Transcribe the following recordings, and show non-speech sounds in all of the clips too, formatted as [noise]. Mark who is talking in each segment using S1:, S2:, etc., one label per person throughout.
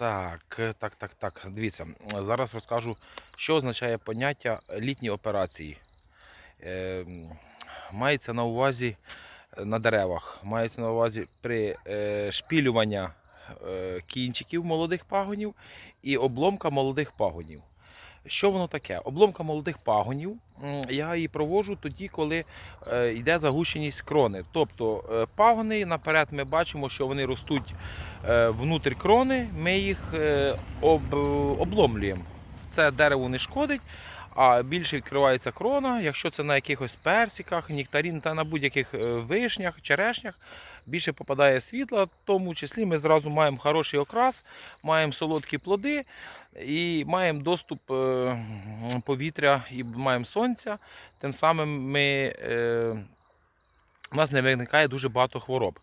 S1: Так, е, так, так, так. Дивіться, зараз розкажу, що означає поняття літні операції. Е, мається на увазі е, на деревах, мається на увазі при е, шпілювання е, кінчиків молодих пагонів і обломка молодих пагонів. Що воно таке? Обломка молодих пагонів. Я її провожу тоді, коли е, йде загущеність крони. Тобто е, пагони наперед ми бачимо, що вони ростуть е, внутрі крони, ми їх об, обломлюємо. Це дерево не шкодить, а більше відкривається крона. Якщо це на якихось персиках, нектарін та на будь-яких е, вишнях, черешнях, більше попадає світла, в тому числі ми зразу маємо хороший окрас, маємо солодкі плоди і маємо доступ е, повітря і маємо сонця. Тим самим ми, е, у нас не виникає дуже багато хвороб.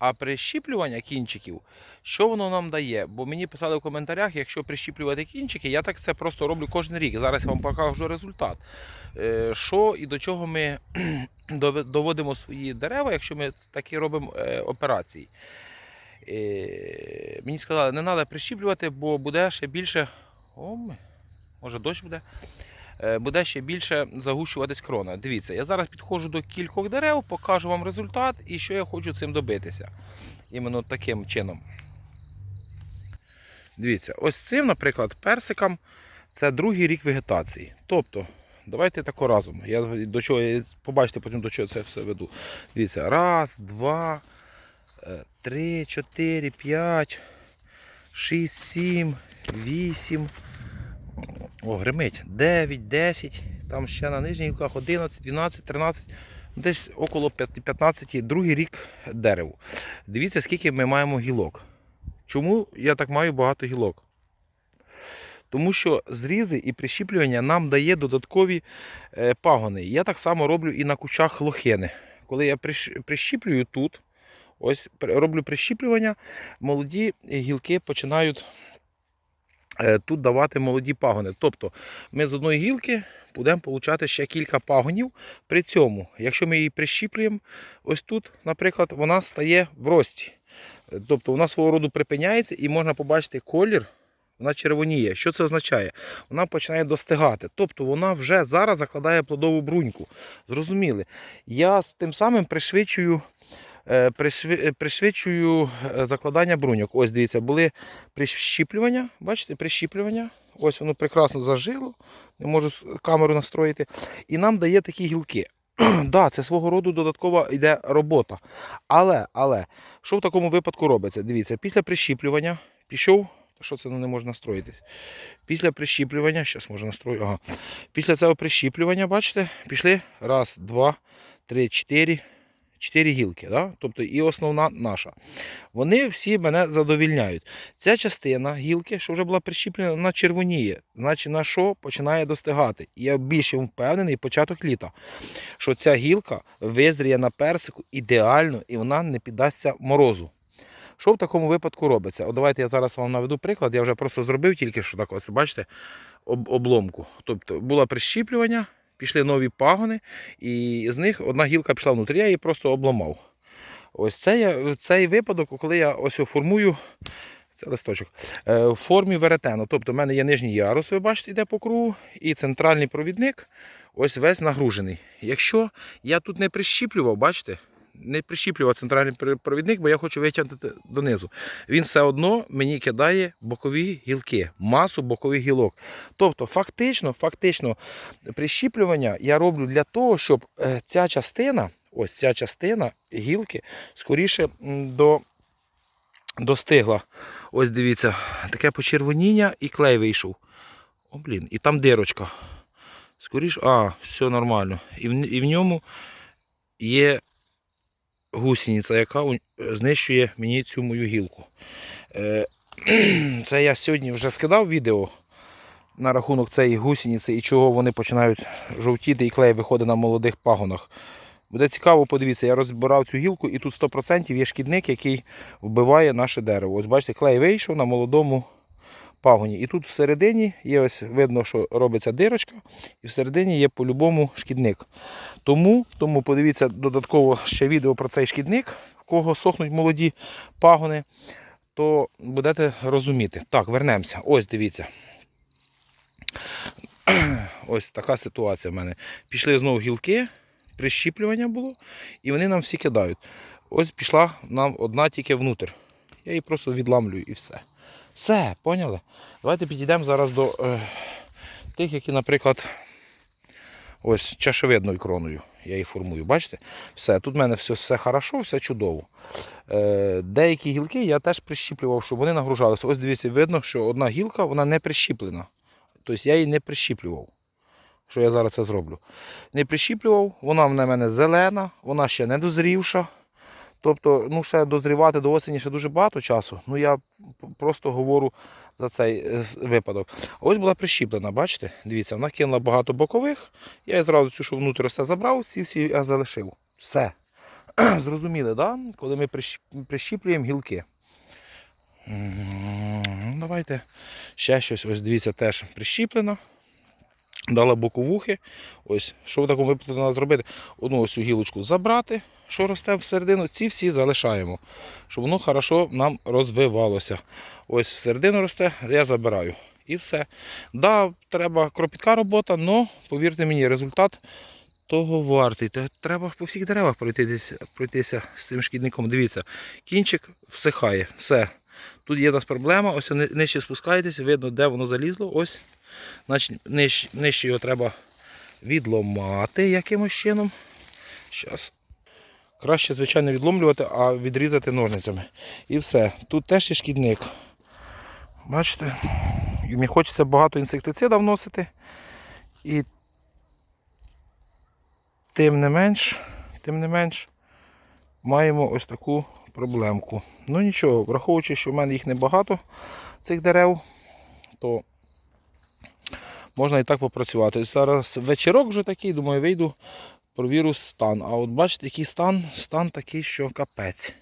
S1: А прищіплювання кінчиків, що воно нам дає? Бо мені писали в коментарях, якщо прищіплювати кінчики, я так це просто роблю кожен рік. Зараз я вам покажу результат. Е, Що і до чого ми [clears throat] доводимо свої дерева, якщо ми такі робимо е, операції. Е, Мені сказали, не треба прищіплювати, бо буде ще більше. О, може дощ буде. Е, Буде ще більше загущуватись крона. Дивіться, я зараз підходжу до кількох дерев, покажу вам результат і що я хочу цим добитися. Іменно таким чином. Дивіться, ось цим, наприклад, персикам це другий рік вегетації. Тобто, давайте тако разом. Я до чого побачите потім до чого це все веду. Дивіться, раз, два, е, три, чотири, п'ять, шість, сім, вісім. О, гримить. 9, 10, там ще на нижніх гілках 11, 12, 13, десь около 15, другий рік дереву. Дивіться, скільки ми маємо гілок. Чому я так маю багато гілок? Тому що зрізи і прищіплювання нам дає додаткові е, пагони. Я так само роблю і на кущах лохини. Коли я прищіплюю тут, ось роблю прищіплювання, молоді гілки починають тут давати молоді пагони. Тобто ми з одної гілки будемо отримати ще кілька пагонів. При цьому, якщо ми її прищіплюємо, ось тут, наприклад, вона стає в рості. Е, Тобто вона свого роду припиняється і можна побачити колір. Вона червоніє. Що це означає? Вона починає достигати. Тобто вона вже зараз закладає плодову бруньку. Зрозуміли? Я з тим самим пришвидшую, е, пришви- е, пришвидшую е, закладання бруньок. Ось дивіться, були прищіплювання. Бачите, прищіплювання. Ось воно прекрасно зажило. Не можу камеру настроїти. І нам дає такі гілки. [clears throat] да, це свого роду додаткова йде робота. Але, але, що в такому випадку робиться? Дивіться, після прищіплювання пішов. Що це ну, не може настроїтись? Після прищіплювання, зараз можу настрою. Ага. Після цього прищіплювання, бачите, пішли раз, два, три, чотири. Чотири гілки, да? тобто і основна наша. Вони всі мене задовільняють. Ця частина гілки, що вже була прищіплена, вона червоніє. Значить, на що починає достигати. Я більше впевнений початок літа, що ця гілка визріє на персику ідеально і вона не піддасться морозу. Що в такому випадку робиться? От давайте я зараз вам наведу приклад. Я вже просто зробив тільки що так, ось бачите, об, обломку. Тобто було прищіплювання, пішли нові пагони, і з них одна гілка пішла внутрі, я її просто обламав. Ось це я, цей випадок, коли я ось формую це листочок, е, в формі веретену. Тобто в мене є нижній ярус, ви бачите, йде по кругу, і центральний провідник ось весь нагружений. Якщо я тут не прищіплював, бачите, не прищіплював центральний провідник, бо я хочу витягнути донизу. Він все одно мені кидає бокові гілки, масу бокових гілок. Тобто, фактично, фактично, прищіплювання я роблю для того, щоб е, ця частина, ось ця частина гілки, скоріше до, достигла. Ось дивіться, таке почервоніння і клей вийшов. О, блін, і там дирочка. Скоріше, а, все нормально. І в, і в ньому є гусениця, яка знищує мені цю мою гілку. Е, [clears throat] Це я сьогодні вже скидав відео на рахунок цієї гусениці і чого вони починають жовтіти і клей виходить на молодих пагонах. Буде цікаво, подивіться, я розбирав цю гілку і тут 100% є шкідник, який вбиває наше дерево. Ось бачите, клей вийшов на молодому пагоні. І тут всередині є ось видно, що робиться дирочка, і всередині є по-любому шкідник. Тому, тому подивіться додатково ще відео про цей шкідник, в кого сохнуть молоді пагони. то будете розуміти. Так, вернемося. Ось дивіться. [clears throat] Ось така ситуація в мене. Пішли знову гілки, прищіплювання було, і вони нам всі кидають. Ось пішла нам одна тільки внутрь. Я її просто відламлюю і все. Все, поняли? Давайте підійдемо зараз до е, тих, які, наприклад, ось чашевидною кроною. Я їх формую. Бачите? Все, тут в мене все, все хорошо, все чудово. Е, деякі гілки я теж прищіплював, щоб вони нагружалися. Ось дивіться, видно, що одна гілка вона не прищіплена. Тобто я її не прищіплював. Що я зараз це зроблю? Не прищіплював, вона в мене зелена, вона ще не дозрівша. Тобто, ну, ще дозрівати до осені ще дуже багато часу. Ну я просто говорю за цей е, випадок. Ось була прищіплена, бачите? Дивіться, вона кинула багато бокових. Я зразу цю, що внутрі все забрав, ці всі я залишив. Все. [clears throat] Зрозуміли, да? коли ми прищіплюємо гілки. Давайте ще щось. Ось дивіться, теж прищіплено. Дала боковухи. Ось, що в такому випадку треба зробити? Одну ось цю гілочку забрати, що росте всередину, ці всі залишаємо, щоб воно хорошо нам розвивалося. Ось всередину росте, я забираю. І все. Да, треба кропітка робота, але повірте мені, результат того вартий. Треба по всіх деревах пройтися, пройтися з цим шкідником. Дивіться, кінчик всихає. Все. Тут є у нас проблема, ось нижче спускаєтесь, видно, де воно залізло. Ось. Значить, нижче, нижче його треба відломати якимось чином. Щас. Краще, звичайно, відломлювати, а відрізати ножницями. І все. Тут теж є шкідник. Бачите? Мені хочеться багато інсектицида вносити. І тим не менш, тим не менш, маємо ось таку проблемку. Ну нічого, враховуючи, що в мене їх небагато, цих дерев, то можна і так попрацювати. Зараз вечірок вже такий, думаю, вийду, провірю стан. А от бачите, який стан, стан такий, що капець.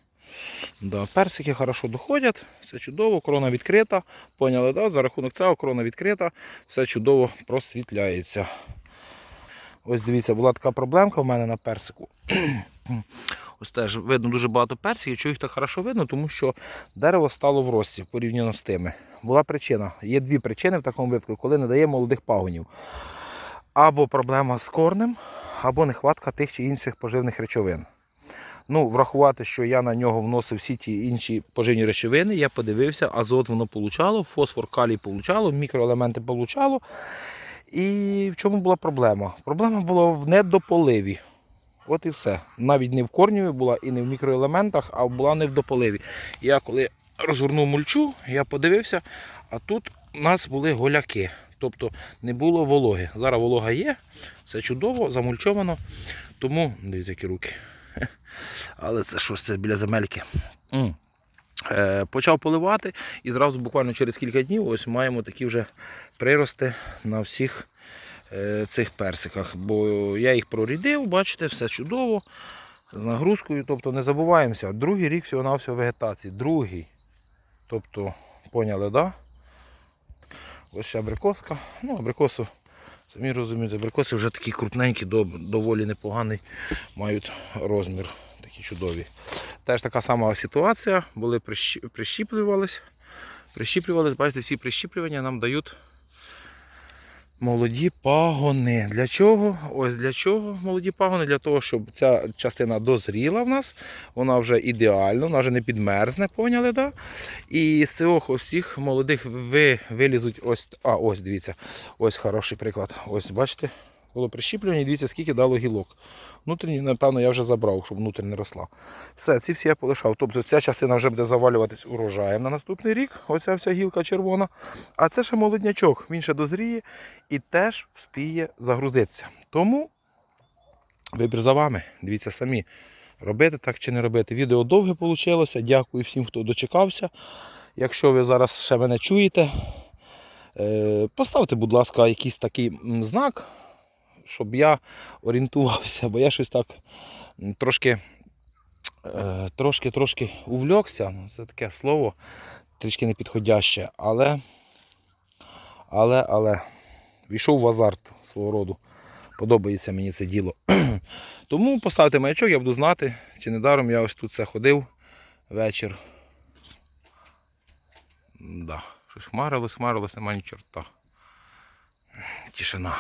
S1: Да, персики хорошо доходять, все чудово, корона відкрита. Поняли, да? за рахунок цього корона відкрита, все чудово просвітляється. Ось дивіться, була така проблемка в мене на персику. Ось теж видно дуже багато персиків. Чого їх так хорошо видно, тому що дерево стало в рості порівняно з тими. Була причина. Є дві причини в такому випадку, коли не дає молодих пагонів. Або проблема з корнем, або нехватка тих чи інших поживних речовин. Ну, врахувати, що я на нього вносив всі ті інші поживні речовини, я подивився, азот воно получало, фосфор, калій получало, мікроелементи получало. І в чому була проблема? Проблема була в недополиві. От і все. Навіть не в корніві була і не в мікроелементах, а була не в дополиві. Я коли розгорнув мульчу, я подивився, а тут у нас були голяки. Тобто не було вологи. Зараз волога є, все чудово, замульчовано. Тому, дивіться, які руки. [laughs] Але це що це біля земельки? Е, почав поливати і зразу буквально через кілька днів ось маємо такі вже прирости на всіх цих персиках. Бо я їх прорідив, бачите, все чудово. З нагрузкою. Тобто не забуваємося. Другий рік всього на всього вегетації. Другий. Тобто, поняли, да? Ось ще абрикоска. Ну, абрикосу, самі розумієте, абрикоси вже такі крупненькі, доволі непоганий мають розмір. Такі чудові. Теж така сама ситуація. Були прищі- прищіплювались. Прищіплювались, бачите, всі прищіплювання нам дають молоді пагони. Для чого? Ось для чого молоді пагони? Для того, щоб ця частина дозріла в нас, вона вже ідеально, вона вже не підмерзне, поняли, да? І з цих всіх молодих ви, вилізуть ось. А, ось дивіться, ось хороший приклад. Ось бачите, було прищіплювання, і дивіться, скільки дало гілок. Внутрішні, напевно, я вже забрав, щоб внутрі не росла. Все, ці всі я полишав. Тобто ця частина вже буде завалюватись урожаєм на наступний рік. Оця вся гілка червона. А це ще молоднячок, він ще дозріє і теж вспіє загрузитися. Тому вибір за вами. Дивіться самі, робити так чи не робити. Відео довге вийшло. Дякую всім, хто дочекався. Якщо ви зараз ще мене чуєте, е, поставте, будь ласка, якийсь такий знак, щоб я орієнтувався, бо я щось так трошки. е, Трошки трошки увлекся, Ну, це таке слово трішки непідходяще, але, але, але війшов в азарт свого роду. Подобається мені це діло. [clears throat] Тому поставте маячок, я буду знати, чи недаром я ось тут це ходив вечір. Да. Щось хмарилось, хмарилось, нема ні чорта. Тишина.